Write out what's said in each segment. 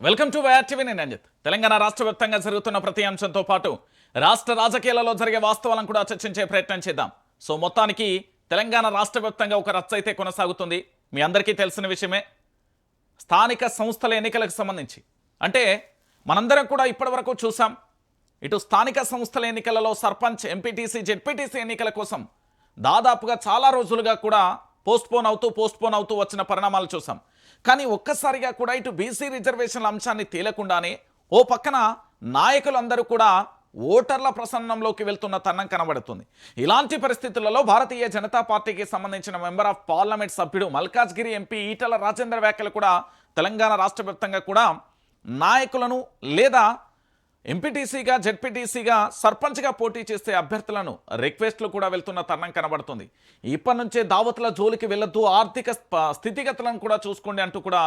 Welcome to YRTV నేను అంజిత్ తెలంగాణ రాష్ట్ర వ్యాప్తంగా జరుగుతున్న ప్రతి అంశంతో పాటు రాష్ట్ర రాజకీయాలలో జరిగే వాస్తవాలను కూడా చర్చించే ప్రయత్నం చేద్దాం. సో మొత్తానికి తెలంగాణ రాష్ట్ర వ్యాప్తంగా ఒక రచ్చ అయితే కొనసాగుతుంది. మీ అందరికీ తెలిసిన విషయమే. స్థానిక సంస్థల ఎన్నికలకు సంబంధించి. అంటే మనందరం కూడా ఇప్పటివరకు చూసాం ఇటు స్థానిక సంస్థల ఎన్నికలలో సర్పంచ్ ఎంపీటీసీ జెడ్పీటీసీ ఎన్నికల కోసం దాదాపుగా చాలా రోజులుగా కూడా పోస్ట్పోన్ అవుతూ పోస్ట్పోన్ అవుతూ వచ్చిన పరిణామాలు చూసాం కానీ ఒక్కసారిగా కూడా ఇటు బీసీ రిజర్వేషన్ల అంశాన్ని తేలకుండానే ఓ పక్కన నాయకులందరూ కూడా ఓటర్ల ప్రసన్నంలోకి వెళ్తున్న తన్నం కనబడుతుంది. ఇలాంటి పరిస్థితులలో భారతీయ జనతా పార్టీకి సంబంధించిన మెంబర్ ఆఫ్ పార్లమెంట్ సభ్యుడు మల్కాజ్గిరి ఎంపీ ఈటల రాజేంద్ర వ్యాఖ్యలు కూడా తెలంగాణ రాష్ట్ర కూడా నాయకులను లేదా ఎంపీటీసీగా జెడ్పీటీసీగా సర్పంచ్గా పోటీ చేసే అభ్యర్థులను రిక్వెస్ట్లు కూడా వెళ్తున్న తరుణం కనబడుతుంది. ఇప్పటి నుంచే దావతుల జోలికి వెళ్ళొద్దు ఆర్థిక స్థితిగతులను కూడా చూసుకోండి అంటూ కూడా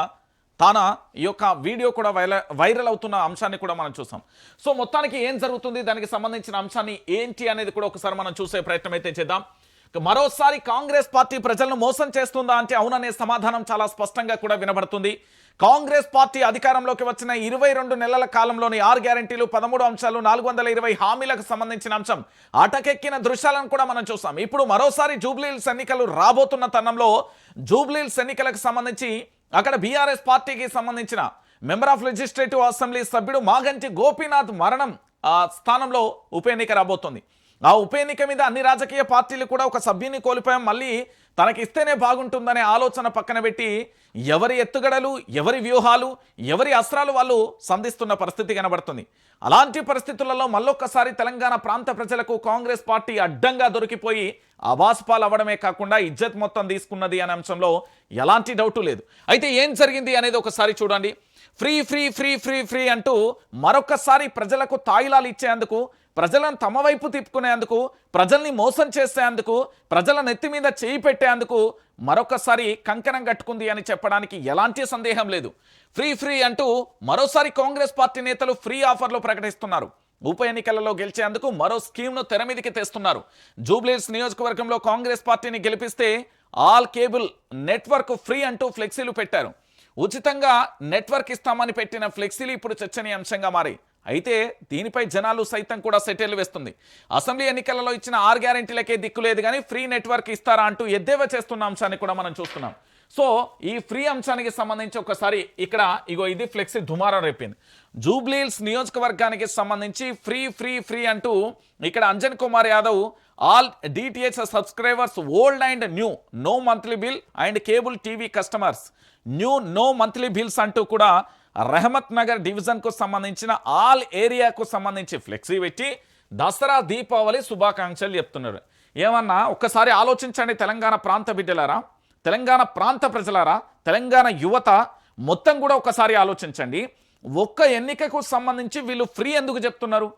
తాన ఈ యొక్క వీడియో కూడా వైర వైరల్ అవుతున్న అంశాన్ని కూడా మనం చూసాం. సో మొత్తానికి ఏం జరుగుతుంది? దానికి సంబంధించిన అంశాన్ని ఏంటి అనేది కూడా ఒకసారి మనం చూసే ప్రయత్నం అయితే చేద్దాం. మరోసారి కాంగ్రెస్ పార్టీ ప్రజలను మోసం చేస్తుందా అంటే అవుననే సమాధానం చాలా స్పష్టంగా కూడా వినబడుతుంది. కాంగ్రెస్ పార్టీ అధికారంలోకి వచ్చిన ఇరవై రెండు నెలల కాలంలోని ఆరు గ్యారంటీలు పదమూడు అంశాలు నాలుగు వందల ఇరవై హామీలకు సంబంధించిన అంశం. అటకెక్కిన దృశ్యాలను కూడా మనం చూసాం. ఇప్పుడు మరోసారి జూబ్లీహిల్స్ ఎన్నికలు రాబోతున్న తరుణంలో జూబ్లీహిల్స్ ఎన్నికలకు సంబంధించి అక్కడ బీఆర్ఎస్ పార్టీకి సంబంధించిన మెంబర్ ఆఫ్ లెజిస్లేటివ్ అసెంబ్లీ సభ్యుడు మాగంటి గోపీనాథ్ మరణం స్థానంలో ఉప ఎన్నిక రాబోతుంది. ఆ ఉప ఎన్నిక మీద అన్ని రాజకీయ పార్టీలు కూడా ఒక సభ్యుని కోల్పోయాం. మళ్ళీ తనకి ఇస్తేనే బాగుంటుందనే ఆలోచన పక్కన పెట్టి ఎవరి ఎత్తుగడలు ఎవరి వ్యూహాలు ఎవరి అస్త్రాలు వాళ్ళు సంధిస్తున్న పరిస్థితి కనబడుతుంది. అలాంటి పరిస్థితులలో మళ్ళొక్కసారి తెలంగాణ ప్రాంత ప్రజలకు కాంగ్రెస్ పార్టీ అడ్డంగా దొరికిపోయి అబాస్పాలు అవ్వడమే కాకుండా ఇజ్జత్ మొత్తం తీసుకున్నది అనే అంశంలో ఎలాంటి డౌటు లేదు. అయితే ఏం జరిగింది అనేది ఒకసారి చూడండి. Free free free free free అంటూ మరొకసారి ప్రజలకు తాయిలాలు ఇచ్చేందుకు ప్రజలను తమ వైపు తిప్పుకునేందుకు ప్రజల్ని మోసం చేసేందుకు ప్రజల నెత్తి మీద చేయి పెట్టేందుకు మరొకసారి కంకణం కట్టుకుంది అని చెప్పడానికి ఎలాంటి సందేహం లేదు. ఫ్రీ ఫ్రీ అంటూ మరోసారి కాంగ్రెస్ పార్టీ నేతలు ఫ్రీ ఆఫర్లు ప్రకటిస్తున్నారు. ఉప ఎన్నికలలో గెలిచేందుకు మరో స్కీమ్ను తెర మీదకి తెస్తున్నారు. జూబ్లీస్ నియోజకవర్గంలో కాంగ్రెస్ పార్టీని గెలిపిస్తే ఆల్ కేబుల్ నెట్వర్క్ ఫ్రీ అంటూ ఫ్లెక్సీలు పెట్టారు. ఉచితంగా నెట్వర్క్ ఇస్తామని పెట్టిన ఫ్లెక్సీలు ఇప్పుడు చర్చనీయాంశంగా మారాయి. అయితే దీనిపై జనాలు సైతం కూడా సెటిల్ వేస్తుంది. అసెంబ్లీ ఎన్నికలలో ఇచ్చిన ఆరు గ్యారెంటీలకే దిక్కు లేదు కానీ ఫ్రీ నెట్వర్క్ ఇస్తారా అంటూ ఎద్దేవా చేస్తున్న అంశాన్ని కూడా మనం చూస్తున్నాం. సో ఈ ఫ్రీ అంశానికి సంబంధించి ఒకసారి ఇక్కడ ఇగో ఇది ఫ్లెక్సీ దుమారం రేపింది. జూబ్లీల్స్ నియోజకవర్గానికి సంబంధించి ఫ్రీ ఫ్రీ ఫ్రీ అంటూ ఇక్కడ Anjan Kumar Yadav all DTH subscribers old and new no monthly bill and cable TV customers new no monthly bills అంటూ కూడా రెహమత్ నగర్ డివిజన్కు సంబంధించిన ఆల్ ఏరియాకు సంబంధించి ఫ్లెక్సీ పెట్టి దసరా దీపావళి శుభాకాంక్షలు చెప్తున్నారు. ఏమన్నా ఒక్కసారి ఆలోచించండి తెలంగాణ ప్రాంత బిడ్డలారా తెలంగాణ ప్రాంత ప్రజలారా తెలంగాణ యువత మొత్తం కూడా ఒకసారి ఆలోచించండి. ఒక్క ఎన్నికకు సంబంధించి వీళ్ళు ఫ్రీ ఎందుకు చెప్తున్నారు?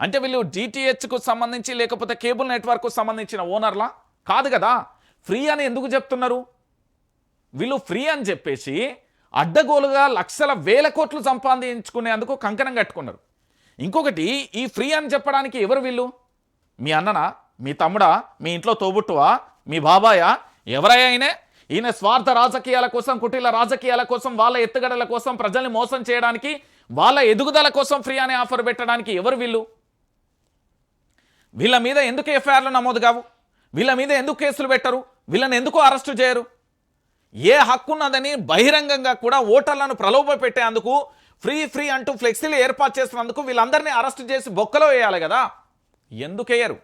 అంటే వీళ్ళు డిటిహెచ్కు సంబంధించి లేకపోతే కేబుల్ నెట్వర్క్కు సంబంధించిన ఓనర్లా? కాదు కదా. ఫ్రీ అని ఎందుకు చెప్తున్నారు? వీళ్ళు ఫ్రీ అని చెప్పేసి అడ్డగోలుగా లక్షల వేల కోట్లు సంపాదించుకునేందుకు కంకణం కట్టుకున్నారు. ఇంకొకటి ఈ ఫ్రీ అని చెప్పడానికి ఎవరు వీళ్ళు? మీ అన్ననా? మీ తమ్ముడా? మీ ఇంట్లో తోబుట్టువా? మీ బాబాయా? ఎవరైనా ఈయన స్వార్థ రాజకీయాల కోసం కుటీల రాజకీయాల కోసం వాళ్ళ ఎత్తుగడల కోసం ప్రజల్ని మోసం చేయడానికి వాళ్ళ ఎదుగుదల కోసం ఫ్రీ అనే ఆఫర్ పెట్టడానికి ఎవరు వీళ్ళు? వీళ్ళ మీద ఎందుకు ఎఫ్ఐఆర్లు నమోదు కావు? వీళ్ళ మీద ఎందుకు కేసులు పెట్టరు? వీళ్ళని ఎందుకు అరెస్టు చేయరు? ఏ హక్కున్నదని బహిరంగంగా కూడా ఓటర్లను ప్రలోభ పెట్టేందుకు ఫ్రీ ఫ్రీ అంటూ ఫ్లెక్సీలు ఏర్పాటు చేసినందుకు వీళ్ళందరినీ అరెస్ట్ చేసి బొక్కలో వేయాలి కదా. ఎందుకేయరు?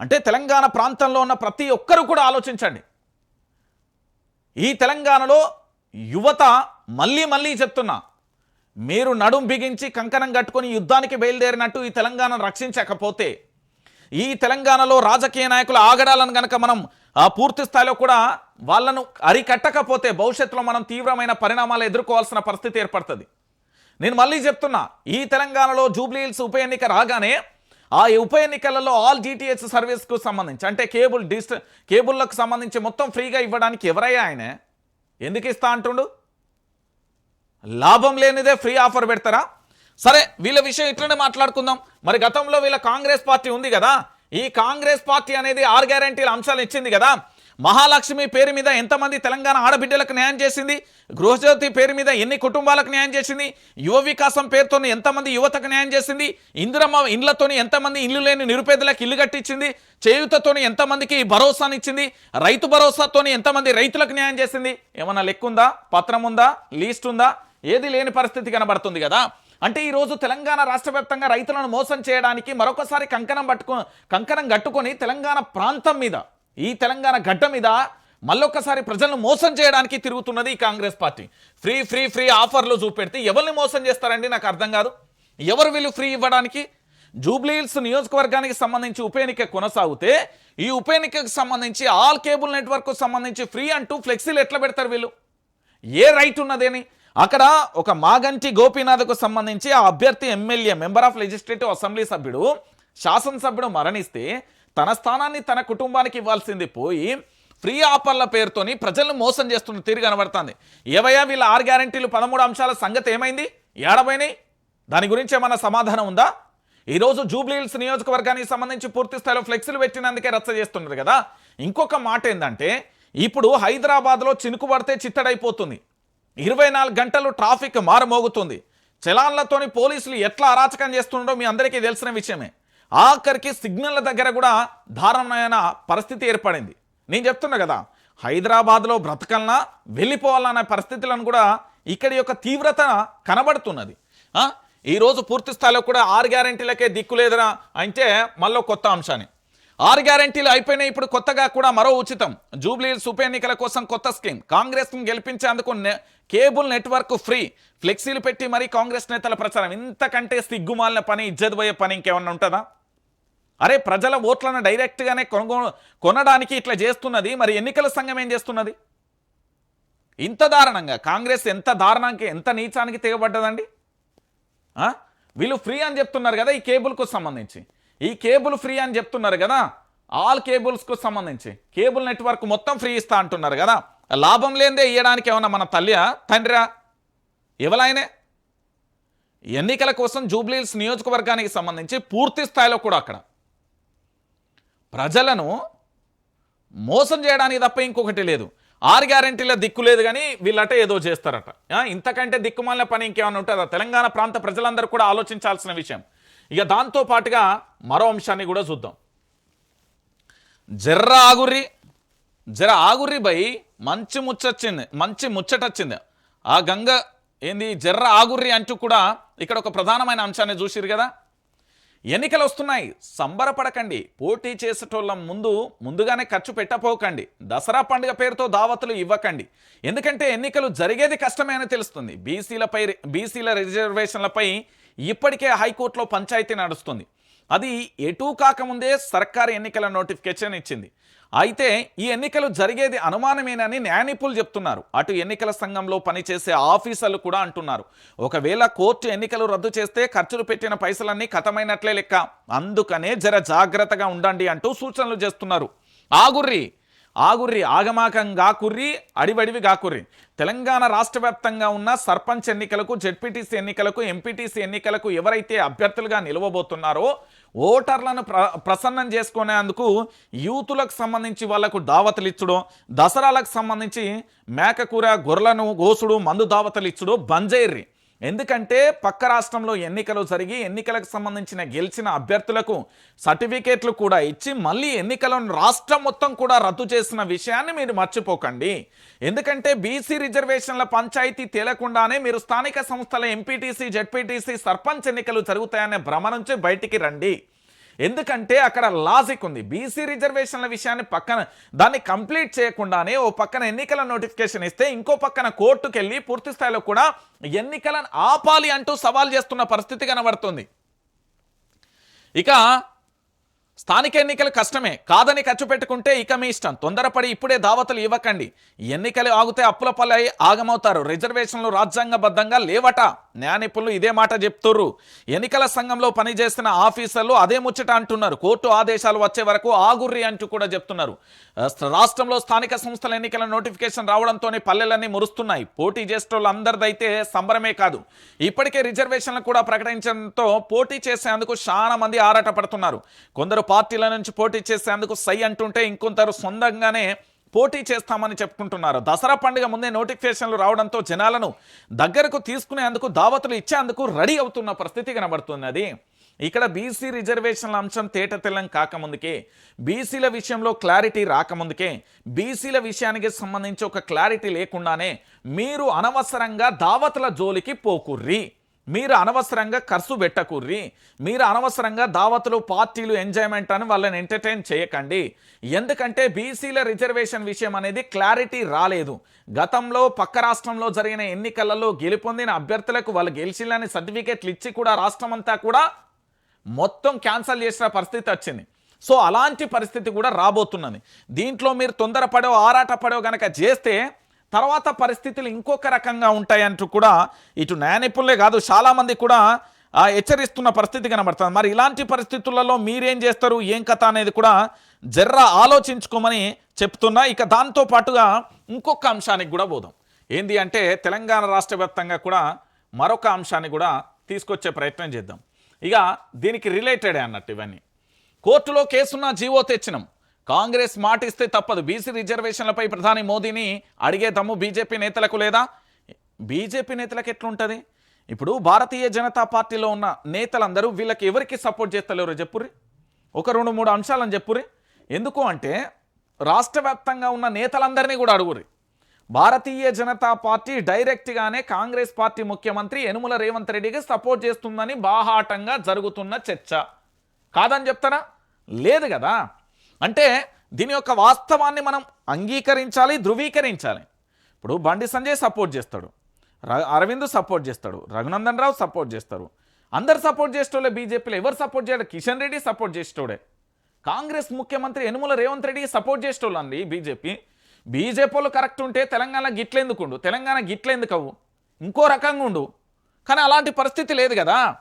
అంటే తెలంగాణ ప్రాంతంలో ఉన్న ప్రతి ఒక్కరూ కూడా ఆలోచించండి. ఈ తెలంగాణలో యువత మళ్ళీ మళ్ళీ చెప్తున్నా మీరు నడుం బిగించి కంకణం కట్టుకొని యుద్ధానికి బయలుదేరినట్టు ఈ తెలంగాణను రక్షించకపోతే ఈ తెలంగాణలో రాజకీయ నాయకుల ఆగడాలను కనుక మనం ఆ పూర్తి స్థాయిలో కూడా వాళ్ళను అరికట్టకపోతే భవిష్యత్తులో మనం తీవ్రమైన పరిణామాలు ఎదుర్కోవాల్సిన పరిస్థితి ఏర్పడుతుంది. నేను మళ్ళీ చెప్తున్నా ఈ తెలంగాణలో జూబ్లీహిల్స్ ఉప ఎన్నిక రాగానే ఆ ఉప ఎన్నికలలో ఆల్ జీటీహెచ్ సర్వీస్కు సంబంధించి అంటే కేబుల్ డిస్ట్ కేబుల్లకు సంబంధించి మొత్తం ఫ్రీగా ఇవ్వడానికి ఎవరయ్యా ఆయన? ఎందుకు ఇస్తా అంటుండు? లాభం లేనిదే ఫ్రీ ఆఫర్ పెడతారా? సరే వీళ్ళ విషయం ఇట్లనే మాట్లాడుకుందాం. మరి గతంలో వీళ్ళ కాంగ్రెస్ పార్టీ ఉంది కదా ఈ కాంగ్రెస్ పార్టీ అనేది ఆరు గ్యారంటీల అంశాలు ఇచ్చింది కదా మహాలక్ష్మి పేరు మీద ఎంతమంది తెలంగాణ ఆడబిడ్డలకు న్యాయం చేసింది? గృహజ్యోతి పేరు మీద ఎన్ని కుటుంబాలకు న్యాయం చేసింది? యువ వికాసం పేరుతో ఎంతమంది యువతకు న్యాయం చేసింది? ఇందిరమ్మ ఇండ్లతోని ఎంతమంది ఇల్లు లేని నిరుపేదలకు ఇల్లు కట్టించింది? చేయుతతోని ఎంతమందికి భరోసానిచ్చింది? రైతు భరోసాతోని ఎంతమంది రైతులకు న్యాయం చేసింది? ఏమన్నా లెక్కుందా? పత్రం ఉందా లీస్ట్ ఉందా ఏది లేని పరిస్థితి కనబడుతుంది కదా. అంటే ఈరోజు తెలంగాణ రాష్ట్ర వ్యాప్తంగా రైతులను మోసం చేయడానికి మరొకసారి కంకణం పట్టుకు కంకణం కట్టుకొని తెలంగాణ ప్రాంతం మీద ఈ తెలంగాణ గడ్డ మీద మళ్ళొక్కసారి ప్రజలను మోసం చేయడానికి తిరుగుతున్నది ఈ Congress party. Free free free ఆఫర్లు చూపెడితే ఎవరిని మోసం చేస్తారండి నాకు అర్థం కాదు. ఎవరు వీళ్ళు ఫ్రీ ఇవ్వడానికి? జూబ్లీహిల్స్ నియోజకవర్గానికి సంబంధించి ఉప ఎన్నిక కొనసాగితే ఈ ఉప ఎన్నికకు సంబంధించి ఆల్ కేబుల్ నెట్వర్క్ సంబంధించి ఫ్రీ అంటూ ఫ్లెక్సీలు ఎట్లా పెడతారు వీళ్ళు? ఏ రైట్ ఉన్నదేని? అక్కడ ఒక మాగంటి గోపీనాథ్కు సంబంధించి ఆ అభ్యర్థి MLA member of legislative assembly సభ్యుడు శాసనసభ్యుడు మరణిస్తే తన స్థానాన్ని తన కుటుంబానికి ఇవ్వాల్సింది పోయి ఫ్రీ ఆఫర్ల పేరుతోని ప్రజలను మోసం చేస్తున్న తీరు కనబడుతుంది. ఏవయ్యా వీళ్ళ ఆరు గ్యారంటీలు పదమూడు అంశాల సంగతి ఏమైంది? ఏడబోయినాయి దాని గురించి ఏమన్నా సమాధానం ఉందా? ఈరోజు జూబ్లీహిల్స్ నియోజకవర్గానికి సంబంధించి పూర్తి స్థాయిలో ఫ్లెక్సీలు పెట్టినందుకే రచ్చ చేస్తున్నారు కదా. ఇంకొక మాట ఏంటంటే ఇప్పుడు హైదరాబాద్లో చినుకు పడితే చిత్తడైపోతుంది. ఇరవై నాలుగు గంటలు ట్రాఫిక్ మారుమోగుతుంది. చలాన్లతోని పోలీసులు ఎట్లా అరాచకం చేస్తుండో మీ అందరికీ తెలిసిన విషయమే. ఆఖరికి సిగ్నల్ల దగ్గర కూడా దారుణమైన పరిస్థితి ఏర్పడింది. నేను చెప్తున్నా కదా హైదరాబాద్లో బ్రతకల్నా వెళ్ళిపోవాలన్న పరిస్థితులను కూడా ఇక్కడి యొక్క తీవ్రత కనబడుతున్నది. ఈరోజు పూర్తి స్థాయిలో కూడా ఆరు గ్యారంటీలకే దిక్కు లేదరా అంటే మళ్ళీ కొత్త అంశాన్ని. ఆరు గ్యారంటీలు అయిపోయినాయి ఇప్పుడు కొత్తగా కూడా మరో ఉచితం. జూబ్లీ ఉప ఎన్నికల కోసం కొత్త స్కీమ్. కాంగ్రెస్ను గెలిపించేందుకు కేబుల్ నెట్వర్క్ ఫ్రీ. ఫ్లెక్సీలు పెట్టి మరీ కాంగ్రెస్ నేతల ప్రచారం. ఇంతకంటే సిగ్గుమాలిన పని ఇజ్జత్ పోయే పని ఇంకేమన్నా ఉంటుందా? అరే ప్రజల ఓట్లను డైరెక్ట్గానే కొనుగో కొనడానికి ఇట్లా చేస్తున్నది మరి ఎన్నికల సంఘం ఏం చేస్తున్నది? ఇంత దారుణంగా కాంగ్రెస్ ఎంత దారుణానికి ఎంత నీచానికి తెగబడ్డదండి? వీళ్ళు ఫ్రీ అని చెప్తున్నారు కదా ఈ కేబుల్కు సంబంధించి. ఈ కేబుల్ ఫ్రీ అని చెప్తున్నారు కదా ఆల్ కేబుల్స్కు సంబంధించి. కేబుల్ నెట్వర్క్ మొత్తం ఫ్రీ ఇస్తా అంటున్నారు కదా లాభం లేనిదే ఇవ్వడానికి ఏమన్నా మన తల్లియా తండ్రా ఎవలైనా ఎన్నికల కోసం జూబ్లీహిల్స్ నియోజకవర్గానికి సంబంధించి పూర్తి స్థాయిలో కూడా అక్కడ. ప్రజలను మోసం చేయడానికి తప్ప ఇంకొకటి లేదు. ఆరు గ్యారెంటీల దిక్కు లేదు కానీ వీళ్ళట ఏదో చేస్తారట. ఇంతకంటే దిక్కుమాలిన పని ఇంకేమైనా ఉంటుందా తెలంగాణ ప్రాంత ప్రజలందరూ కూడా ఆలోచించాల్సిన విషయం. ఇక దాంతో పాటుగా మరో అంశాన్ని కూడా చూద్దాం. జర్ర ఆగుర్రి జర ఆగుర్రి బై మంచి ముచ్చొచ్చింది మంచి ముచ్చటొచ్చింది. ఆ గంగ ఏంది? జర్ర ఆగుర్రి అంటూ కూడా ఇక్కడ ఒక ప్రధానమైన అంశాన్ని చూసిరు కదా? ఎన్నికలు వస్తున్నాయి సంబరపడకండి. పోటీ చేసేటోళ్ళ ముందు ముందుగానే ఖర్చు పెట్టపోకండి. దసరా పండుగ పేరుతో దావతులు ఇవ్వకండి. ఎందుకంటే ఎన్నికలు జరిగేది కష్టమే అని తెలుస్తుంది. బీసీలపై బీసీల రిజర్వేషన్లపై ఇప్పటికే హైకోర్టులో పంచాయతీ నడుస్తుంది. అది ఎటూ కాకముందే సర్కారు ఎన్నికల నోటిఫికేషన్ ఇచ్చింది. అయితే ఈ ఎన్నికలు జరిగేది అనుమానమేనని న్యాయ నిపుణులు చెప్తున్నారు. అటు ఎన్నికల సంఘంలో పనిచేసే ఆఫీసర్లు కూడా అంటున్నారు. ఒకవేళ కోర్టు ఎన్నికలు రద్దు చేస్తే ఖర్చులు పెట్టిన పైసలన్నీ ఖతమైనట్లే లెక్క. అందుకనే జర జాగ్రత్తగా ఉండండి అంటూ సూచనలు చేస్తున్నారు. ఆగుర్రి ఆగుర్రి ఆగమాకం గాకుర్రి అడివడివి గాకుర్రి తెలంగాణ రాష్ట్ర వ్యాప్తంగా ఉన్న సర్పంచ్ ఎన్నికలకు జెడ్పీటీసీ ఎన్నికలకు ఎంపీటీసీ ఎన్నికలకు ఎవరైతే అభ్యర్థులుగా నిలవబోతున్నారో ఓటర్లను ప్ర ప్రసన్నం చేసుకునేందుకు యూతులకు సంబంధించి వాళ్ళకు దావతలు ఇచ్చుడు దసరాలకు సంబంధించి మేకకూర గొర్రెలను గోసుడు మందు దావతలు ఇచ్చుడు బంజైర్రి. ఎందుకంటే పక్క రాష్ట్రంలో ఎన్నికలు జరిగి ఎన్నికలకు సంబంధించిన గెలిచిన అభ్యర్థులకు సర్టిఫికేట్లు కూడా ఇచ్చి మళ్ళీ ఎన్నికలను రాష్ట్రం మొత్తం కూడా రద్దు చేసిన విషయాన్ని మీరు మర్చిపోకండి. ఎందుకంటే బీసీ రిజర్వేషన్ల పంచాయతీ తేలకుండానే మీరు స్థానిక సంస్థల ఎంపీటీసీ జెడ్పీటీసీ సర్పంచ్ ఎన్నికలు జరుగుతాయనే భ్రమ నుంచి బయటికి రండి. ఎందుకంటే అక్కడ లాజిక్ ఉంది. బీసీ రిజర్వేషన్ల విషయాన్ని పక్కన దాన్ని కంప్లీట్ చేయకుండానే ఓ పక్కన ఎన్నికల నోటిఫికేషన్ ఇస్తే ఇంకో పక్కన కోర్టుకు వెళ్ళి పూర్తి స్థాయిలో కూడా ఎన్నికలను ఆపాలి అంటూ సవాల్ చేస్తున్న పరిస్థితి కనబడుతుంది. ఇక స్థానిక ఎన్నికలు కష్టమే. కాదని ఖర్చు పెట్టుకుంటే ఇక మీ ఇష్టం. తొందరపడి ఇప్పుడే దావతలు ఇవ్వకండి. ఎన్నికలు ఆగితే అప్పుల పల్లై ఆగమవుతారు. రిజర్వేషన్లు రాజ్యాంగబద్ధంగా లేవట. న్యాయ నిపుణులు ఇదే మాట చెప్తుర్రు. ఎన్నికల సంఘంలో పనిచేస్తున్న ఆఫీసర్లు అదే ముచ్చట అంటున్నారు. కోర్టు ఆదేశాలు వచ్చే వరకు ఆగుర్రి అంటూ కూడా చెప్తున్నారు. రాష్ట్రంలో స్థానిక సంస్థల ఎన్నికల నోటిఫికేషన్ రావడంతోనే పల్లెలన్నీ మురుస్తున్నాయి. పోటీ చేసేటోళ్ళు అందరిదైతే సంబరమే కాదు. ఇప్పటికే రిజర్వేషన్లు కూడా ప్రకటించడంతో పోటీ చేసేందుకు చాలా మంది ఆరాట పడుతున్నారు కొందరు పార్టీల నుంచి పోటీ చేసేందుకు సై అంటుంటే ఇంకొందరు సొంతంగానే పోటీ చేస్తామని చెప్పుకుంటున్నారు. దసరా పండుగ ముందే నోటిఫికేషన్లు రావడంతో జనాలను దగ్గరకు తీసుకునేందుకు దావతులు ఇచ్చేందుకు రెడీ అవుతున్న పరిస్థితి కనబడుతున్నది ఇక్కడ బీసీ రిజర్వేషన్ల అంశం తేటతెల్లం కాకముందుకే బీసీల విషయంలో క్లారిటీ రాకముందుకే బీసీల విషయానికి సంబంధించి ఒక క్లారిటీ లేకుండానే మీరు అనవసరంగా దావతుల జోలికి పోకుర్రి. మీరు అనవసరంగా ఖర్చు పెట్టకూర్రి. మీరు అనవసరంగా దావతులు పార్టీలు ఎంజాయ్మెంట్ అని వాళ్ళని ఎంటర్టైన్ చేయకండి. ఎందుకంటే బీసీల రిజర్వేషన్ విషయం అనేది క్లారిటీ రాలేదు. గతంలో పక్క రాష్ట్రంలో జరిగిన ఎన్నికలలో గెలుపొందిన అభ్యర్థులకు వాళ్ళు గెలిచిల్లని సర్టిఫికేట్లు ఇచ్చి కూడా రాష్ట్రం అంతా కూడా మొత్తం క్యాన్సల్ చేసిన పరిస్థితి వచ్చింది. సో అలాంటి పరిస్థితి కూడా రాబోతున్నది. దీంట్లో మీరు తొందరపడో ఆరాటపడో గనక చేస్తే తర్వాత పరిస్థితులు ఇంకొక రకంగా ఉంటాయంటూ కూడా ఇటు న్యాయ నిపుణులే కాదు చాలామంది కూడా హెచ్చరిస్తున్న పరిస్థితి కనబడుతుంది. మరి ఇలాంటి పరిస్థితులలో మీరేం చేస్తారు? ఏం కథ అనేది కూడా జర్ర ఆలోచించుకోమని చెప్తున్నా. ఇక దాంతో పాటుగా ఇంకొక అంశానికి కూడా పోదాం. ఏంది అంటే తెలంగాణ రాష్ట్ర వ్యాప్తంగా కూడా మరొక అంశాన్ని కూడా తీసుకొచ్చే ప్రయత్నం చేద్దాం. ఇక దీనికి రిలేటెడే అన్నట్టు ఇవన్నీ. కోర్టులో కేసున్న జీవో తెచ్చినాం. కాంగ్రెస్ మాట ఇస్తే తప్పదు. బీసీ రిజర్వేషన్లపై ప్రధాని మోదీని అడిగే దమ్ము బీజేపీ నేతలకు లేదా? బీజేపీ నేతలకు ఎట్లుంటుంది? ఇప్పుడు భారతీయ జనతా పార్టీలో ఉన్న నేతలందరూ వీళ్ళకి ఎవరికి సపోర్ట్ చేస్తలేరు చెప్పుర్రి? ఒక రెండు మూడు అంశాలను చెప్పుర్రి. ఎందుకు అంటే రాష్ట్ర వ్యాప్తంగా ఉన్న నేతలందరినీ కూడా అడుగురి భారతీయ జనతా పార్టీ డైరెక్ట్గానే కాంగ్రెస్ పార్టీ ముఖ్యమంత్రి యనుమల రేవంత్ రెడ్డికి సపోర్ట్ చేస్తుందని బాహాటంగా జరుగుతున్న చర్చ. కాదని చెప్తారా లేదు కదా? అంటే దీని యొక్క వాస్తవాన్ని మనం అంగీకరించాలి ధృవీకరించాలి. ఇప్పుడు బండి సంజయ్ సపోర్ట్ చేస్తాడు. ర- అరవింద్ సపోర్ట్ చేస్తాడు. రఘునందన్ రావు సపోర్ట్ చేస్తారు. అందరు సపోర్ట్ చేసేటోళ్ళే బీజేపీలో ఎవరు సపోర్ట్ చేయడు? కిషన్ రెడ్డి సపోర్ట్ చేసేటోడే. కాంగ్రెస్ ముఖ్యమంత్రి యనుమల రేవంత్ రెడ్డికి సపోర్ట్ చేసేటోళ్ళు అండి బీజేపీ బీజేపీలో కరెక్ట్ ఉంటే తెలంగాణ గిట్లెందుకు ఉండు? తెలంగాణ గిట్లెందుకు అవు ఇంకో రకంగా ఉండు. కానీ అలాంటి పరిస్థితి లేదు కదా.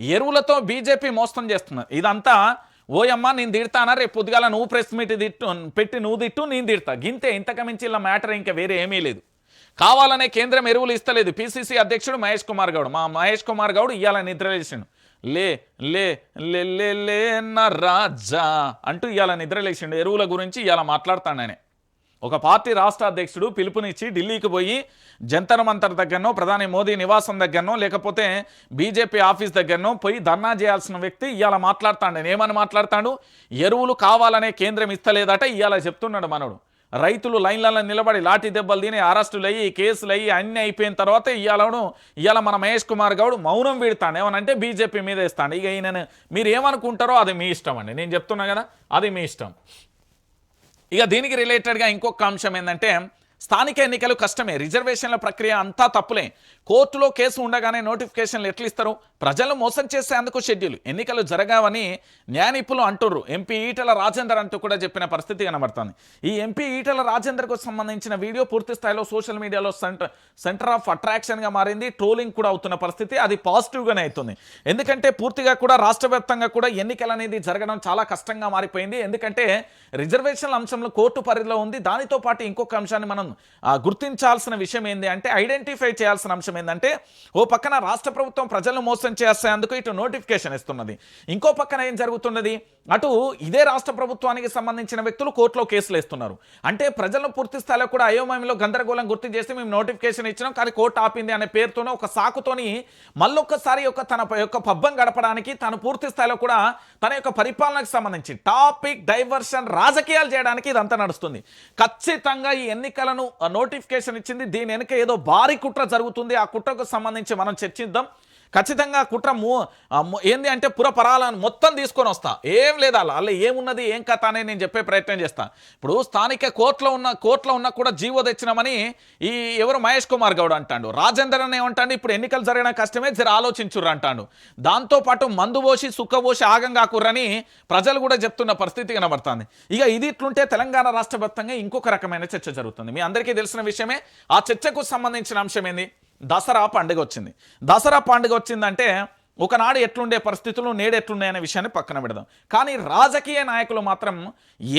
ఎరువులతో బీజేపీ మోసం చేస్తున్నారు ఇదంతా ఓయమ్మ నేను తిడతానా? రేపు పొద్దుగాల నువ్వు ప్రెస్ మీట్ తిట్టు పెట్టి నువ్వు తిట్టు నేను తిడతా. గింతే ఇంతకమించి ఇలా మ్యాటర్ ఇంకా వేరే ఏమీ లేదు. కావాలనే కేంద్రం ఎరువులు ఇస్తలేదు. పిసిసి అధ్యక్షుడు మహేష్ కుమార్ గౌడ్. మా మహేష్ కుమార్ గౌడ్ ఇవాళ నిద్రలేసిండు లే లే లే లే లే నా రాజా అంటూ ఇవాళ నిద్రలేసిండు ఎరువుల గురించి ఇవాళ మాట్లాడతాను ఆయన. ఒక పార్టీ రాష్ట్ర అధ్యక్షుడు పిలుపునిచ్చి ఢిల్లీకి పోయి జంతర్ మంతర్ దగ్గరనో ప్రధాని మోదీ నివాసం దగ్గరనో లేకపోతే బీజేపీ ఆఫీస్ దగ్గరనో పోయి ధర్నా చేయాల్సిన వ్యక్తి ఇవాళ మాట్లాడతాడు ఏమని మాట్లాడతాడు? ఎరువులు కావాలనే కేంద్రం ఇస్తలేదట ఇవాళ చెప్తున్నాడు మనోడు. రైతులు లైన్లలో నిలబడి లాఠీ దెబ్బలు తిని అరెస్టులు అయ్యి కేసులు అయ్యి అన్నీ అయిపోయిన తర్వాత ఇవాళను ఇవాళ మన మహేష్ కుమార్ గౌడ్ మౌనం వీడతాను ఏమనంటే బీజేపీ మీద ఇస్తాను ఇక ఈయన మీరు ఏమనుకుంటారో అది మీ ఇష్టం అండి. నేను చెప్తున్నా కదా అది మీ ఇష్టం. ఇక దీనికి రిలేటెడ్గా ఇంకొక అంశం ఏంటంటే స్థానిక ఎన్నికలు కష్టమే. రిజర్వేషన్ల ప్రక్రియ అంతా తప్పులే. కోర్టులో కేసు ఉండగానే నోటిఫికేషన్లు ఎట్లు ఇస్తారు? ప్రజలు మోసం చేసేందుకు షెడ్యూల్. ఎన్నికలు జరగావని న్యాయనిపులు అంటుర్రు. ఎంపీ ఈటల రాజేందర్ అంటూ కూడా చెప్పిన పరిస్థితి కనబడుతుంది. ఈ ఎంపీ ఈటల రాజేందర్కు సంబంధించిన వీడియో పూర్తి స్థాయిలో సోషల్ మీడియాలో సెంటర్ సెంటర్ ఆఫ్ అట్రాక్షన్గా మారింది. ట్రోలింగ్ కూడా అవుతున్న పరిస్థితి. అది పాజిటివ్గానే అవుతుంది. ఎందుకంటే పూర్తిగా కూడా రాష్ట్ర వ్యాప్తంగా కూడా ఎన్నికలు అనేది జరగడం చాలా కష్టంగా మారిపోయింది. ఎందుకంటే రిజర్వేషన్ల అంశంలో కోర్టు పరిధిలో ఉంది. దానితో పాటు ఇంకొక అంశాన్ని మనం గుర్తించాల్సిన విషయం ఏంది అంటే ఐడెంటిఫై చేయాల్సిన అంశం ఏంటంటే ఓ పక్కన రాష్ట్ర ప్రభుత్వం ప్రజలను మోసం చేసేందుకు ఇటు నోటిఫికేషన్ ఇస్తున్నది. ఇంకో పక్కన ఏం జరుగుతున్నది? అటు ఇదే రాష్ట్ర ప్రభుత్వానికి సంబంధించిన వ్యక్తులు కోర్టులో కేసులు వేస్తున్నారు. అంటే ప్రజలను పూర్తి స్థాయిలో కూడా అయోమయంలో గందరగోళం గుర్తు చేసి మేము నోటిఫికేషన్ ఇచ్చినాం కానీ కోర్టు ఆపింది అనే పేరుతోనే ఒక సాకుతోని మళ్ళొక్కసారి యొక్క తన యొక్క పబ్బం గడపడానికి తను పూర్తి స్థాయిలో కూడా తన యొక్క పరిపాలనకు సంబంధించి టాపిక్ డైవర్షన్ రాజకీయాలు చేయడానికి ఇదంతా నడుస్తుంది. ఖచ్చితంగా ఈ ఎన్నికలను నోటిఫికేషన్ ఇచ్చింది దీని వెనుక ఏదో భారీ కుట్ర జరుగుతుంది. ఆ కుట్రకు సంబంధించి మనం చర్చిద్దాం. ఖచ్చితంగా కుట్ర ము- ఏంది అంటే పురపరాలను మొత్తం తీసుకొని వస్తా. ఏం లేదు అలా. అలా ఏమున్నది? ఏం కథ అనేది నేను చెప్పే ప్రయత్నం చేస్తా. ఇప్పుడు స్థానిక కోర్టులో ఉన్న కోర్టులో ఉన్న కూడా జీవో తెచ్చినామని ఈ ఎవరు మహేష్ కుమార్ గౌడ్ అంటాడు. రాజేందర్ అని ఏమంటాడు ఇప్పుడు ఎన్నికలు జరగడం కష్టమే జర ఆలోచించుర్రు అంటాడు. దాంతోపాటు మందు పోసి సుక్క ఆగం కాకుర్రని ప్రజలు కూడా చెప్తున్న పరిస్థితి కనబడుతుంది. ఇక ఇది ఇట్లుంటే తెలంగాణ రాష్ట్ర వ్యాప్తంగా ఇంకొక రకమైన చర్చ జరుగుతుంది. మీ అందరికీ తెలిసిన విషయమే. ఆ చర్చకు సంబంధించిన అంశం ఏంది? దసరా పండుగ వచ్చింది. దసరా పండుగ వచ్చిందంటే ఒకనాడు ఎట్లుండే పరిస్థితులు నేడు ఎట్లున్నాయి అనే విషయాన్ని పక్కన పెడదాం. కానీ రాజకీయ నాయకులు మాత్రం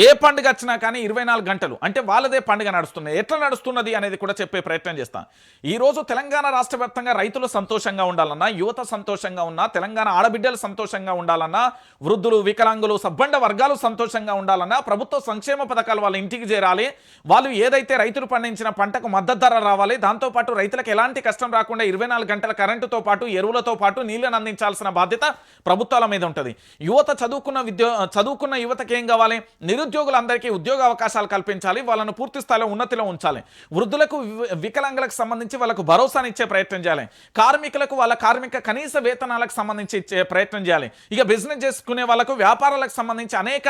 ఏ పండుగ వచ్చినా కానీ ఇరవై గంటలు అంటే వాళ్ళదే పండుగ నడుస్తున్నాయి. ఎట్లా నడుస్తున్నది అనేది కూడా చెప్పే ప్రయత్నం చేస్తాం. ఈరోజు తెలంగాణ రాష్ట్ర వ్యాప్తంగా రైతులు సంతోషంగా ఉండాలన్నా యువత సంతోషంగా ఉన్నా తెలంగాణ ఆడబిడ్డలు సంతోషంగా ఉండాలన్నా వృద్ధులు వికలాంగులు సబ్బండ వర్గాలు సంతోషంగా ఉండాలన్నా ప్రభుత్వ సంక్షేమ పథకాలు వాళ్ళ ఇంటికి చేరాలి. వాళ్ళు ఏదైతే రైతులు పండించిన పంటకు మద్దతు ధర రావాలి దాంతోపాటు రైతులకు ఎలాంటి కష్టం రాకుండా ఇరవై గంటల కరెంటుతో పాటు ఎరువులతో పాటు నీళ్ళని అందించాల్సిన బాధ్యత ప్రభుత్వాల మీద ఉంటుంది. యువత చదువుకున్న విద్యో చదువుకున్న యువతకి ఏం కావాలి? నిరుద్యోగులందరికీ ఉద్యోగ అవకాశాలు కల్పించాలి వాళ్ళను పూర్తి స్థాయిలో ఉన్నతిలో ఉంచాలి. వృద్ధులకు వికలాంగులకు సంబంధించి వాళ్ళకు భరోసానిచ్చే ప్రయత్నం చేయాలి. కార్మికులకు వాళ్ళ కార్మిక కనీస వేతనాలకు సంబంధించి ఇచ్చే ప్రయత్నం చేయాలి. ఇక బిజినెస్ చేసుకునే వాళ్ళకు వ్యాపారాలకు సంబంధించి అనేక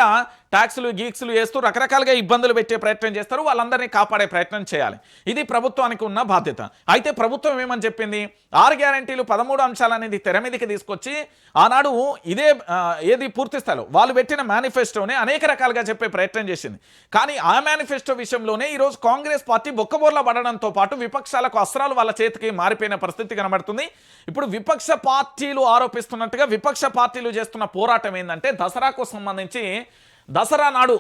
ట్యాక్సులు గీక్సులు వేస్తూ రకరకాలుగా ఇబ్బందులు పెట్టే ప్రయత్నం చేస్తారు. వాళ్ళందరినీ కాపాడే ప్రయత్నం చేయాలి. ఇది ప్రభుత్వానికి ఉన్న బాధ్యత. అయితే ప్రభుత్వం ఏమని చెప్పింది? ఆరు గ్యారంటీలు పదమూడు అంశాలు అనేది తెర మీదకి తీసుకొచ్చి ఆనాడు ఇదే ఏది పూర్తి వాళ్ళు పెట్టిన మేనిఫెస్టోనే అనేక రకాలుగా చెప్పే ప్రయత్నం చేసింది. కానీ ఆ మేనిఫెస్టో విషయంలోనే ఈరోజు కాంగ్రెస్ పార్టీ బొక్కబోర్ల పడడంతో పాటు విపక్షాలకు అస్త్రాలు వాళ్ళ చేతికి మారిపోయిన పరిస్థితి కనబడుతుంది. ఇప్పుడు విపక్ష పార్టీలు ఆరోపిస్తున్నట్టుగా విపక్ష పార్టీలు చేస్తున్న పోరాటం ఏంటంటే దసరాకు సంబంధించి దసరా నాడు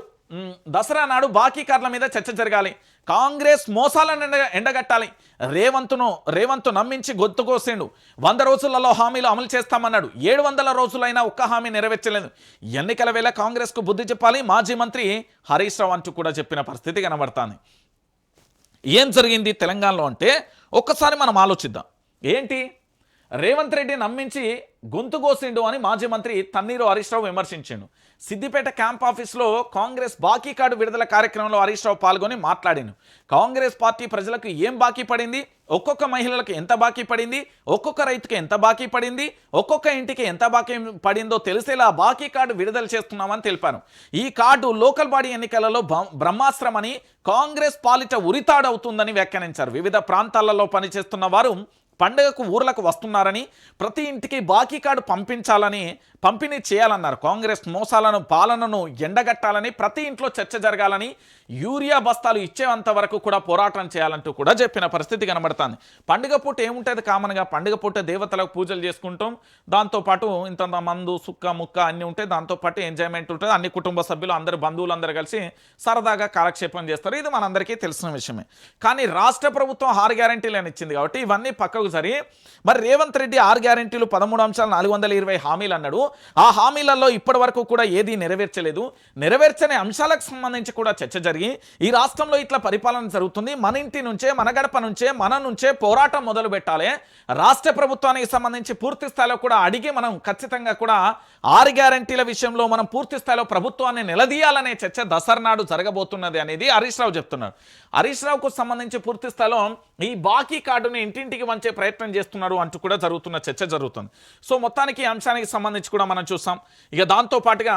దసరా నాడు బాకీ కార్ల మీద చర్చ జరగాలి. కాంగ్రెస్ మోసాలను ఎండ ఎండగట్టాలి. రేవంత్ను రేవంత్ నమ్మించి గొంతు కోసిండు. వంద రోజులలో హామీలు అమలు చేస్తామన్నాడు. ఏడు వందల రోజులైనా ఒక్క హామీ నెరవేర్చలేదు. ఎన్నికల వేళ కాంగ్రెస్కు బుద్ధి చెప్పాలి. మాజీ మంత్రి హరీష్ రావు అంటూ కూడా చెప్పిన పరిస్థితి కనబడుతుంది. ఏం జరిగింది తెలంగాణలో అంటే ఒక్కసారి మనం ఆలోచిద్దాం. ఏంటి? రేవంత్ రెడ్డి నమ్మించి గొంతు కోసిండు అని మాజీ మంత్రి తన్నీరు హరీష్ రావు విమర్శించిండు. సిద్దిపేట క్యాంప్ ఆఫీస్లో కాంగ్రెస్ బాకీ కార్డు విడుదల కార్యక్రమంలో హరీష్ రావు పాల్గొని మాట్లాడాను. కాంగ్రెస్ పార్టీ ప్రజలకు ఏం బాకీ పడింది? ఒక్కొక్క మహిళలకు ఎంత బాకీ పడింది? ఒక్కొక్క రైతుకి ఎంత బాకీ పడింది? ఒక్కొక్క ఇంటికి ఎంత బాకీ పడిందో తెలిసేలా బాకీ కార్డు విడుదల చేస్తున్నామని తెలిపాను. ఈ కార్డు లోకల్ బాడీ ఎన్నికలలో బ్రహ్మాస్త్రమని కాంగ్రెస్ పాలిట ఉరితాడవుతుందని వ్యాఖ్యానించారు. వివిధ ప్రాంతాలలో పనిచేస్తున్న వారు పండుగకు ఊర్లకు వస్తున్నారని ప్రతి ఇంటికి బాకీ కార్డు పంపించాలని పంపిణీ చేయాలన్నారు. కాంగ్రెస్ మోసాలను పాలనను ఎండగట్టాలని ప్రతి ఇంట్లో చర్చ జరగాలని యూరియా బస్తాలు ఇచ్చేంత వరకు కూడా పోరాటం చేయాలంటూ కూడా చెప్పిన పరిస్థితి కనబడుతుంది. పండుగ పూట ఏముంటుంది కామన్గా? పండుగ పూట దేవతలకు పూజలు చేసుకుంటాం. దాంతోపాటు ఇంత మందు సుక్క ముక్క అన్నీ ఉంటాయి దాంతోపాటు ఎంజాయ్మెంట్ ఉంటుంది. అన్ని కుటుంబ సభ్యులు అందరు బంధువులు అందరూ కలిసి సరదాగా కాలక్షేపం చేస్తారు. ఇది మనందరికీ తెలిసిన విషయమే. కానీ రాష్ట్ర ప్రభుత్వం హార్ గ్యారంటీలు అని ఇచ్చింది కాబట్టి ఇవన్నీ పక్కకు సరే మరి రేవంత్ రెడ్డి ఆరు గ్యారంటీలు పదమూడు అంశాలు నాలుగు వందల ఇరవై హామీలు అన్నాడు. ఆ హామీలలో ఇప్పటి వరకు కూడా ఏదీ నెరవేర్చలేదు. నెరవేర్చని అంశాలకు సంబంధించి కూడా చర్చ జరిగి ఈ రాష్ట్రంలో ఇట్లా పరిపాలన జరుగుతుంది. మన ఇంటి నుంచే మన గడప నుంచే మన నుంచే పోరాటం మొదలు పెట్టాలి. రాష్ట్ర ప్రభుత్వానికి సంబంధించి పూర్తి స్థాయిలో కూడా అడిగి మనం ఖచ్చితంగా కూడా ఆరు గ్యారంటీల విషయంలో మనం పూర్తి స్థాయిలో ప్రభుత్వాన్ని నిలదీయాలనే చర్చ దసరా నాడు జరగబోతున్నది అనేది హరీష్ రావు చెప్తున్నారు. హరీష్ రావుకు సంబంధించి పూర్తి స్థాయిలో ఈ బాకీ కార్డుని ఇంటింటికి వంచే ప్రయత్నం చేస్తున్నారు అంటూ కూడా జరుగుతున్న చర్చ జరుగుతుంది. సో మొత్తానికి అంశానికి సంబంధించి కూడా మనం చూసాం ఇక దాంతో పాటుగా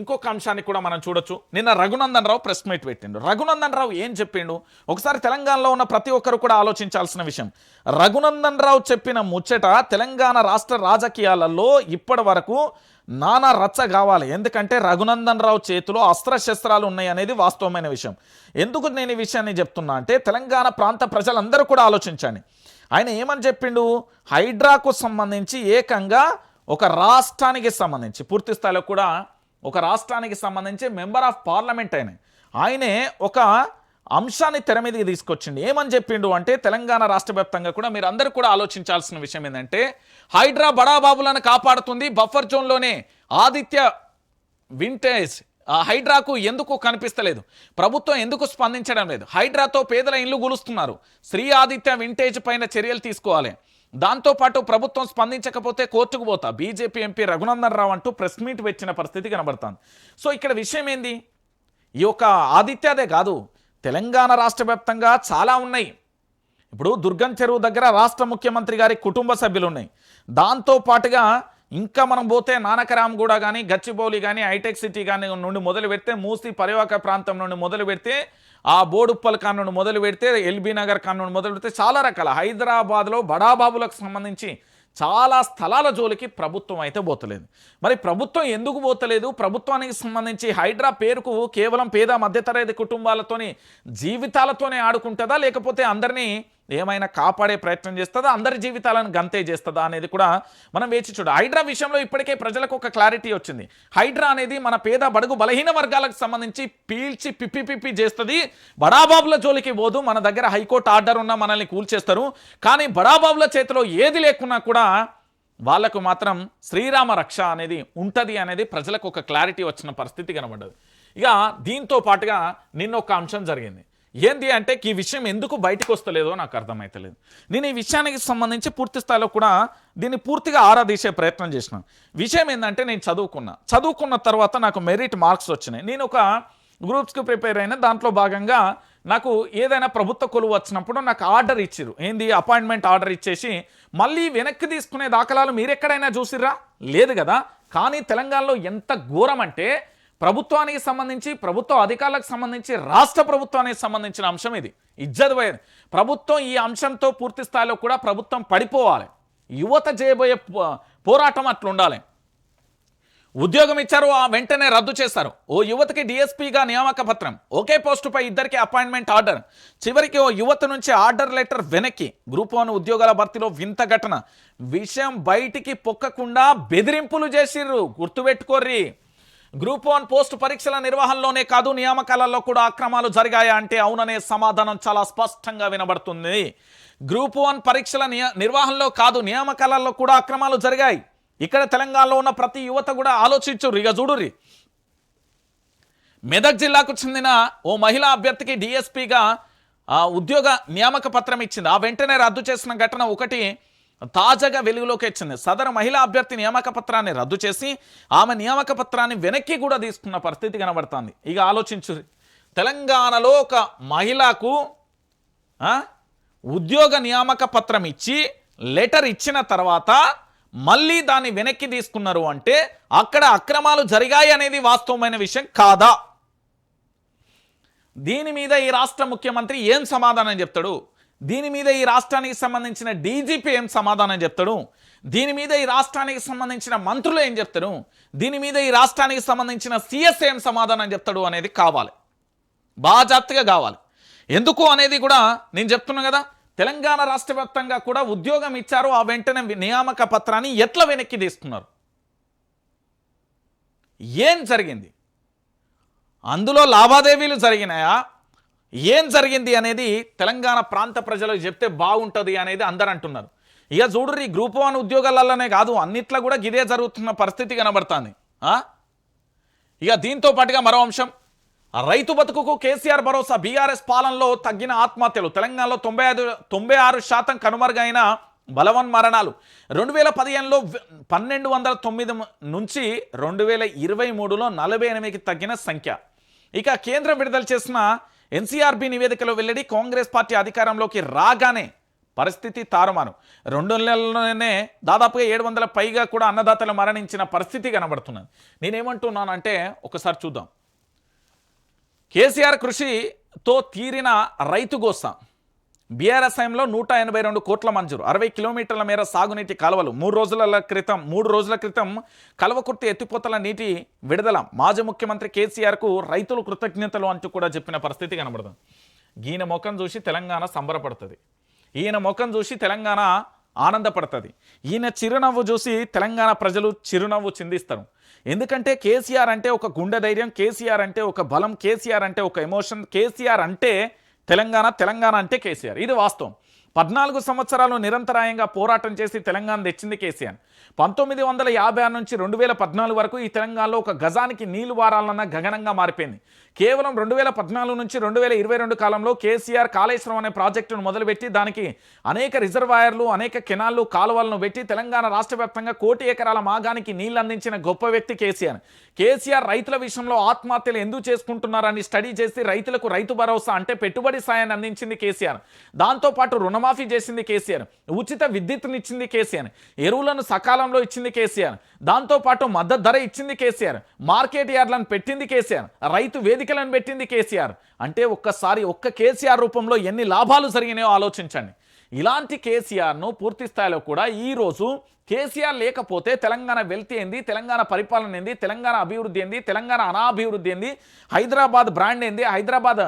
ఇంకొక అంశాన్ని కూడా మనం చూడొచ్చు. నిన్న రఘునందన్ రావు ప్రెస్ మీట్ పెట్టిండు. రఘునందన్ రావు ఏం చెప్పిండు? ఒకసారి తెలంగాణలో ఉన్న ప్రతి ఒక్కరు కూడా ఆలోచించాల్సిన విషయం. రఘునందన్ రావు చెప్పిన ముచ్చట తెలంగాణ రాష్ట్ర రాజకీయాలలో ఇప్పటి వరకు నానా రచ్చ కావాలి. ఎందుకంటే రఘునందన్ రావు చేతిలో అస్త్రశస్త్రాలు ఉన్నాయి అనేది వాస్తవమైన విషయం. ఎందుకు నేను ఈ విషయాన్ని చెప్తున్నా అంటే తెలంగాణ ప్రాంత ప్రజలందరూ కూడా ఆలోచించండి. ఆయన ఏమని చెప్పిండు? హైడ్రాకు సంబంధించి ఏకంగా ఒక రాష్ట్రానికి సంబంధించి పూర్తి స్థాయిలో కూడా ఒక రాష్ట్రానికి సంబంధించి మెంబర్ ఆఫ్ పార్లమెంట్ ఆయన. ఆయనే ఒక అంశాన్ని తెర మీదకి తీసుకొచ్చిండు ఏమని చెప్పిండు అంటే తెలంగాణ రాష్ట్ర వ్యాప్తంగా కూడా మీరు అందరూ కూడా ఆలోచించాల్సిన విషయం ఏంటంటే హైడ్రా బడాబాబులను కాపాడుతుంది బఫర్ జోన్లోనే. ఆదిత్య వింటేజ్ ఆ హైడ్రాకు ఎందుకు కనిపిస్తలేదు? ప్రభుత్వం ఎందుకు స్పందించడం లేదు? హైడ్రాతో పేదల ఇల్లు గులుస్తున్నారు. శ్రీ ఆదిత్య వింటేజ్ పైన చర్యలు తీసుకోవాలి. దాంతోపాటు ప్రభుత్వం స్పందించకపోతే కోర్టుకు పోతా. బీజేపీ ఎంపీ రఘునందన్ రావు అంటూ ప్రెస్ మీట్ వచ్చిన పరిస్థితి కనబడుతుంది. సో ఇక్కడ విషయం ఏంది? ఈ యొక్క ఆదిత్యదే కాదు. తెలంగాణ రాష్ట్ర వ్యాప్తంగా చాలా ఉన్నాయి. ఇప్పుడు దుర్గం చెరువు దగ్గర రాష్ట్ర ముఖ్యమంత్రి గారి కుటుంబ సభ్యులు ఉన్నాయి దాంతో పాటుగా ఇంకా మనం పోతే నానకరామ్గూడ కానీ గచ్చిబౌలి కానీ హైటెక్ సిటీ కానీ నుండి మొదలు పెడితే మూసి పరివాక ప్రాంతం నుండి మొదలు పెడితే ఆ బోడుప్పల్ కాన్ మొదలు పెడితే ఎల్బీ నగర్ కాన్ మొదలు పెడితే చాలా రకాల. హైదరాబాద్లో బడాబాబులకు సంబంధించి చాలా స్థలాల జోలికి ప్రభుత్వం అయితే పోతలేదు. మరి ప్రభుత్వం ఎందుకు పోతలేదు? ప్రభుత్వానికి సంబంధించి హైడ్రా పేరుకు కేవలం పేద మధ్యతరగతి కుటుంబాలతోని జీవితాలతోనే ఆడుకుంటుందా? లేకపోతే అందరినీ ఏమైనా కాపాడే ప్రయత్నం చేస్తుందా? అందరి జీవితాలను గంతే చేస్తుందా అనేది కూడా మనం వేచి చూడ హైడ్రా విషయంలో ఇప్పటికే ప్రజలకు ఒక క్లారిటీ వచ్చింది. హైడ్రా అనేది మన పేద బడుగు బలహీన వర్గాలకు సంబంధించి పీల్చి పిప్పి పిప్పి చేస్తుంది. బడాబాబుల జోలికి పోదు. మన దగ్గర హైకోర్టు ఆర్డర్ ఉన్నా మనల్ని కూల్చేస్తారు. కానీ బడాబాబుల చేతిలో ఏది లేకున్నా కూడా వాళ్ళకు మాత్రం శ్రీరామ రక్ష అనేది ఉంటుంది అనేది ప్రజలకు ఒక క్లారిటీ వచ్చిన పరిస్థితి కనబడ్డది. ఇక దీంతో పాటుగా నిన్న ఒక అంశం జరిగింది. ఏంది అంటే ఈ విషయం ఎందుకు బయటకు వస్తలేదో నాకు అర్థమవుతలేదు నేను ఈ విషయానికి సంబంధించి పూర్తి స్థాయిలో కూడా దీన్ని పూర్తిగా ఆరాధీసే ప్రయత్నం చేసిన విషయం ఏంటంటే నేను చదువుకున్నా. చదువుకున్న తర్వాత నాకు మెరిట్ మార్క్స్ వచ్చినాయి. నేను ఒక గ్రూప్స్కి ప్రిపేర్ అయిన దాంట్లో భాగంగా నాకు ఏదైనా ప్రభుత్వ కొలువు వచ్చినప్పుడు నాకు ఆర్డర్ ఇచ్చారు ఏంది? అపాయింట్మెంట్ ఆర్డర్ ఇచ్చేసి మళ్ళీ వెనక్కి తీసుకునే దాఖలాలు మీరు ఎక్కడైనా చూసిర్రా? లేదు కదా? కానీ తెలంగాణలో ఎంత ఘోరం అంటే ప్రభుత్వానికి సంబంధించి ప్రభుత్వ అధికారులకు సంబంధించి రాష్ట్ర ప్రభుత్వానికి సంబంధించిన అంశం ఇది. ఇజ్జత్ పోయేది. ప్రభుత్వం ఈ అంశంతో పూర్తి స్థాయిలో కూడా ప్రభుత్వం పడిపోవాలి. యువత చేయబోయే పో- పోరాటం అట్లుండాలి. ఉద్యోగం ఇచ్చారు ఆ వెంటనే రద్దు చేశారు. ఓ యువతకి డిఎస్పీగా నియామక పత్రం. ఒకే పోస్టుపై ఇద్దరికి అపాయింట్మెంట్ ఆర్డర్. చివరికి ఓ యువత నుంచి ఆర్డర్ లెటర్ వెనక్కి. గ్రూప్ వన్ ఉద్యోగాల భర్తీలో వింత ఘటన. విషయం బయటికి పొక్కకుండా బెదిరింపులు చేసిర్రు. గుర్తుపెట్టుకోర్రి. గ్రూప్ వన్ పోస్ట్ పరీక్షల నిర్వహణలోనే కాదు నియామకాలలో కూడా అక్రమాలు జరిగాయా అంటే అవుననే సమాధానం చాలా స్పష్టంగా వినబడుతుంది. గ్రూప్ వన్ పరీక్షల నియ- నిర్వహణలో కాదు నియామకాలలో కూడా అక్రమాలు జరిగాయి. ఇక్కడ తెలంగాణలో ఉన్న ప్రతి యువత కూడా ఆలోచించుర్రు ఇక చూడురి మెదక్ జిల్లాకు చెందిన ఓ మహిళా అభ్యర్థికి డిఎస్పీగా ఉద్యోగ నియామక పత్రం ఇచ్చింది. ఆ వెంటనే రద్దు చేసిన ఘటన ఒకటి తాజాగా వెలుగులోకి వచ్చింది. సదరు మహిళా అభ్యర్థి నియామక పత్రాన్ని రద్దు చేసి ఆమె నియామక పత్రాన్ని వెనక్కి కూడా తీసుకున్న పరిస్థితి కనబడుతుంది. ఇక ఆలోచించు తెలంగాణలో ఒక మహిళకు ఉద్యోగ నియామక పత్రం ఇచ్చి లెటర్ ఇచ్చిన తర్వాత మళ్ళీ దాన్ని వెనక్కి తీసుకున్నారు అంటే అక్కడ అక్రమాలు జరిగాయి అనేది వాస్తవమైన విషయం కాదా? దీని మీద ఈ రాష్ట్ర ముఖ్యమంత్రి ఏం సమాధానం చెప్తాడు? దీని మీద ఈ రాష్ట్రానికి సంబంధించిన డీజీపీ ఏం సమాధానం చెప్తాడు? దీని మీద ఈ రాష్ట్రానికి సంబంధించిన మంత్రులు ఏం చెప్తారు? దీని మీద ఈ రాష్ట్రానికి సంబంధించిన సీఎస్ ఏం సమాధానం చెప్తాడు అనేది కావాలి. బాజాప్తిగా కావాలి. ఎందుకు అనేది కూడా నేను చెప్తున్నా కదా. తెలంగాణ రాష్ట్ర కూడా ఉద్యోగం ఇచ్చారు ఆ వెంటనే నియామక పత్రాన్ని ఎట్లా వెనక్కి తీస్తున్నారు? ఏం జరిగింది? అందులో లావాదేవీలు జరిగినాయా? ఏం జరిగింది అనేది తెలంగాణ ప్రాంత ప్రజలకు చెప్తే బాగుంటుంది అనేది అందరు అంటున్నారు. ఇక చూడుర్రి గ్రూప్ వన్ ఉద్యోగాలలోనే కాదు అన్నిట్లో కూడా ఇదే జరుగుతున్న పరిస్థితి కనబడుతుంది. ఇక దీంతో పాటుగా మరో అంశం. రైతు బతుకుకు కేసీఆర్ భరోసా బీఆర్ఎస్ పాలనలో తగ్గిన ఆత్మహత్యలు. తెలంగాణలో తొంభై ఐదు తొంభై ఆరు శాతం కనుమరుగైన బలవన్ మరణాలు. రెండు వేల పదిహేనులో పన్నెండు వందల తొమ్మిది నుంచి రెండు వేల ఇరవై మూడులో నలభై ఎనిమిదికి తగ్గిన సంఖ్య. ఇక కేంద్రం విడుదల చేసిన ఎన్సీఆర్బీ నివేదికలో వెల్లడి కాంగ్రెస్ పార్టీ అధికారంలోకి రాగానే పరిస్థితి తారుమారు. రెండు నెలల్లోనే దాదాపుగా ఏడు వందల పైగా కూడా అన్నదాతలు మరణించిన పరిస్థితి కనబడుతున్నది. నేనేమంటున్నానంటే ఒకసారి చూద్దాం. కేసీఆర్ కృషితో తీరిన రైతు గోస. బీఆర్ఎస్ నూట ఎనభై రెండు కోట్ల మంజూరు. అరవై కిలోమీటర్ల మేర సాగునీటి కాలువలు. మూడు రోజుల క్రితం మూడు రోజుల క్రితం కలవకుర్తి ఎత్తిపోతల నీటి విడుదల. మాజీ ముఖ్యమంత్రి కేసీఆర్కు రైతులు కృతజ్ఞతలు అంటూ కూడా చెప్పిన పరిస్థితి కనబడుతుంది ఈయన ముఖం చూసి తెలంగాణ సంబరపడుతుంది. ఈయన ముఖం చూసి తెలంగాణ ఆనందపడుతుంది. ఈయన చిరునవ్వు చూసి తెలంగాణ ప్రజలు చిరునవ్వు చిందిస్తారు. ఎందుకంటే కేసీఆర్ అంటే ఒక గుండె ధైర్యం కేసీఆర్ అంటే ఒక బలం కేసీఆర్ అంటే ఒక ఎమోషన్ కేసీఆర్ అంటే తెలంగాణ తెలంగాణ అంటే కేసీఆర్. ఇది వాస్తవం. పద్నాలుగు సంవత్సరాలు నిరంతరాయంగా పోరాటం చేసి తెలంగాణ తెచ్చింది కేసీఆర్. పంతొమ్మిది వందల యాభై ఆరు నుంచి రెండు వేల పద్నాలుగు వరకు ఈ తెలంగాణలో ఒక గజానికి నీళ్ళు వారాలన్న గగనంగా మారిపోయింది. కేవలం రెండు వేల పద్నాలుగు నుంచి రెండు వేల ఇరవై రెండు కాలంలో కేసీఆర్ కాళేశ్వరం అనే ప్రాజెక్టును మొదలుపెట్టి దానికి అనేక రిజర్వాయర్లు అనేక కెనాల్లు కాలువలను పెట్టి తెలంగాణ రాష్ట్ర వ్యాప్తంగా కోటి ఎకరాల మాగానికి నీళ్ళు అందించిన గొప్ప వ్యక్తి కేసీఆర్. కేసీఆర్ రైతుల విషయంలో ఆత్మహత్యలు ఎందుకు చేసుకుంటున్నారని స్టడీ చేసి రైతులకు రైతు భరోసా అంటే పెట్టుబడి సాయాన్ని అందించింది కేసీఆర్. దాంతోపాటు రుణమాఫీ చేసింది కేసీఆర్ ఉచిత విద్యుత్తునిచ్చింది కేసీఆర్ ఎరువులను సకాలంలో ఇచ్చింది కేసీఆర్ దాంతోపాటు మద్దతు ధర ఇచ్చింది కేసీఆర్ మార్కెట్ యార్డ్లను పెట్టింది కేసీఆర్ రైతు వేదికలను పెట్టింది కేసీఆర్. అంటే ఒక్కసారి ఒక్క కేసీఆర్ రూపంలో ఎన్ని లాభాలు జరిగినాయో ఆలోచించండి. ఇలాంటి కేసీఆర్ను పూర్తి స్థాయిలో కూడా ఈరోజు కేసీఆర్ లేకపోతే తెలంగాణ వెల్త్ ఏంది తెలంగాణ పరిపాలన ఏంది తెలంగాణ అభివృద్ధి ఏంది తెలంగాణ అనాభివృద్ధి ఏంది హైదరాబాద్ బ్రాండ్ ఏంది హైదరాబాద్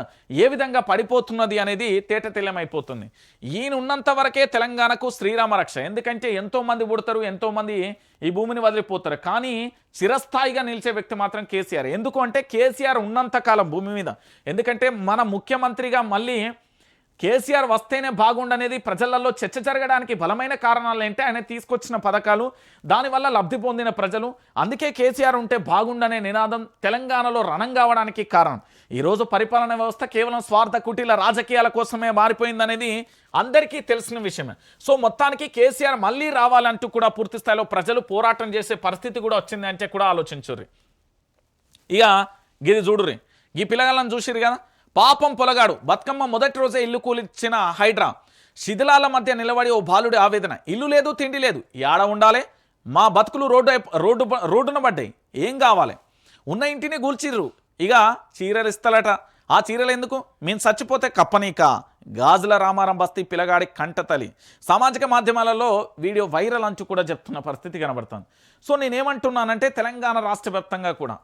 ఏ విధంగా పడిపోతున్నది అనేది తేటతెల్లమైపోతుంది ఈయన ఉన్నంత వరకే తెలంగాణకు శ్రీరామ రక్ష. ఎందుకంటే ఎంతోమంది పుడతారు ఎంతోమంది ఈ భూమిని వదిలిపోతారు. కానీ చిరస్థాయిగా నిలిచే వ్యక్తి మాత్రం కేసీఆర్. ఎందుకు అంటే కేసీఆర్ ఉన్నంతకాలం భూమి మీద. ఎందుకంటే మన ముఖ్యమంత్రిగా మళ్ళీ కేసీఆర్ వస్తేనే బాగుండనేది ప్రజలలో చర్చ జరగడానికి బలమైన కారణాలు ఏంటి? ఆయన తీసుకొచ్చిన పథకాలు దానివల్ల లబ్ధి పొందిన ప్రజలు అందుకే కేసీఆర్ ఉంటే బాగుండనే నినాదం తెలంగాణలో రణం కావడానికి కారణం. ఈరోజు పరిపాలన వ్యవస్థ కేవలం స్వార్థ కుటీల రాజకీయాల కోసమే మారిపోయిందనేది అందరికీ తెలిసిన విషయమే. సో మొత్తానికి కేసీఆర్ మళ్ళీ రావాలంటూ కూడా పూర్తి స్థాయిలో ప్రజలు పోరాటం చేసే పరిస్థితి కూడా వచ్చింది అంటే కూడా ఆలోచించుర్రి. ఇక గిది చూడుర్రి. ఈ పిల్లగాళ్ళని చూసిరు కదా? పాపం పొలగాడు. బతుకమ్మ మొదటి రోజే ఇల్లు కూలిచ్చిన హైడ్రా. శిథిలాల మధ్య నిలబడి ఓ బాలుడి ఆవేదన. ఇల్లు లేదు తిండి లేదు. యాడ ఉండాలి. మా బతుకులు రోడ్డు రోడ్డు రోడ్డున పడ్డాయి. ఏం కావాలి? ఉన్న ఇంటిని కూల్చిర్రు ఇక చీరలు ఇస్తలట ఆ చీరలు ఎందుకు మేము చచ్చిపోతే కప్పనీక. గాజుల రామారం బస్తీ పిల్లగాడి కంటతలి సామాజిక మాధ్యమాలలో వీడియో వైరల్ అంచు కూడా చెప్తున్న పరిస్థితి కనబడుతుంది. సో నేనేమంటున్నానంటే తెలంగాణ రాష్ట్ర వ్యాప్తంగా కూడా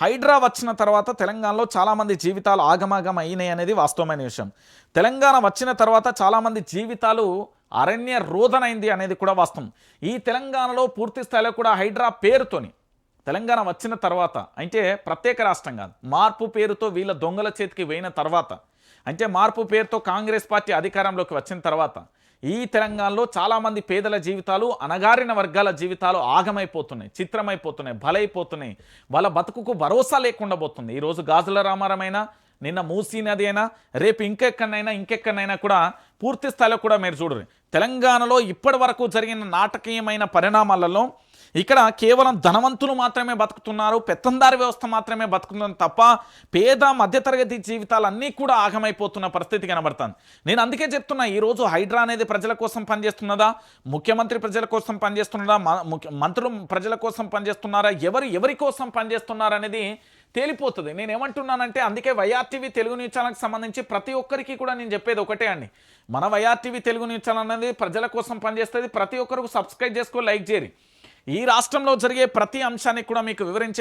హైడ్రా వచ్చిన తర్వాత తెలంగాణలో చాలామంది జీవితాలు ఆగమాగం అయినాయి అనేది వాస్తవమైన విషయం. తెలంగాణ వచ్చిన తర్వాత చాలామంది జీవితాలు అరణ్య రోదనైంది అనేది కూడా వాస్తవం. ఈ తెలంగాణలో పూర్తి స్థాయిలో కూడా హైడ్రా పేరుతోని తెలంగాణ వచ్చిన తర్వాత అంటే ప్రత్యేక రాష్ట్రం కాదు మార్పు పేరుతో వీళ్ళ దొంగల చేతికి వేయిన తర్వాత అంటే మార్పు పేరుతో కాంగ్రెస్ పార్టీ అధికారంలోకి వచ్చిన తర్వాత ఈ తెలంగాణలో చాలామంది పేదల జీవితాలు అణగారిన వర్గాల జీవితాలు ఆగమైపోతున్నాయి చిత్రమైపోతున్నాయి బలైపోతున్నాయి. వాళ్ళ బతుకుకు భరోసా లేకుండా పోతుంది. ఈరోజు గాజుల రామారమైనా నిన్న మూసీ నది అయినా రేపు ఇంకెక్కడైనా ఇంకెక్కడైనా కూడా పూర్తి స్థాయిలో కూడా మీరు చూడరు. తెలంగాణలో ఇప్పటి వరకు జరిగిన నాటకీయమైన పరిణామాలలో ఇక్కడ కేవలం ధనవంతులు మాత్రమే బతుకుతున్నారు పెత్తందారి వ్యవస్థ మాత్రమే బతుకుతుంది తప్ప పేద మధ్యతరగతి జీవితాలన్నీ కూడా ఆగమైపోతున్న పరిస్థితి కనబడుతుంది. నేను అందుకే చెప్తున్నా ఈరోజు హైడ్రా అనేది ప్రజల కోసం పనిచేస్తున్నదా? ముఖ్యమంత్రి ప్రజల కోసం పనిచేస్తున్నదా? మ- ముఖ్య- మంత్రులు ప్రజల కోసం పనిచేస్తున్నారా? ఎవరు ఎవరి కోసం పనిచేస్తున్నారనేది తేలిపోతుంది. నేను ఏమంటున్నానంటే అందుకే వైఆర్టీవీ తెలుగు న్యూస్ ఛానల్కి సంబంధించి ప్రతి ఒక్కరికి కూడా నేను చెప్పేది ఒకటే అండి. మన వైఆర్టీవీ తెలుగు న్యూస్ ఛానల్ అనేది ప్రజల కోసం పనిచేస్తుంది. ప్రతి ఒక్కరికి సబ్స్క్రైబ్ చేసుకో లైక్ చేయరు ఈ రాష్ట్రంలో జరిగే ప్రతి అంశానికి కూడా మీకు వివరించే